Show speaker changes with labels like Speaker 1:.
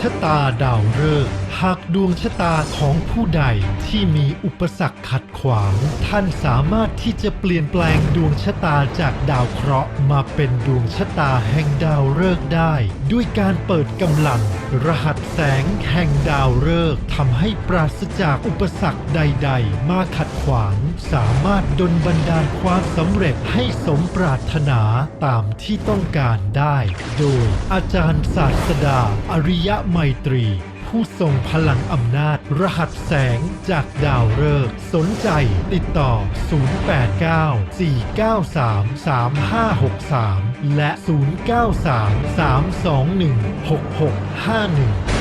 Speaker 1: ชะตาดาวฤกษ์ หากดวงชะตาของผู้ใดที่มีอุปสรรคขัดขวาง ท่านสามารถที่จะเปลี่ยนแปลงดวงชะตาจากดาวเคราะห์มาเป็นดวงชะตาแห่งดาวฤกษ์ได้ ด้วยการเปิดกำลัง รหัสแสงแห่งดาวฤกษ์ทำให้ปราศจากอุปสรรคใด ๆ มาขัดขวาง สามารถดลบันดาลความสำเร็จให้สมปรารถนาตามที่ต้องการได้ โดยอาจารย์ศาสดา อริยไมตรี ผู้ทรงพลังอำนาจ รหัสแสงจากดาวฤกษ์สนใจติดต่อ 089 493 3563 และ 093 321 6651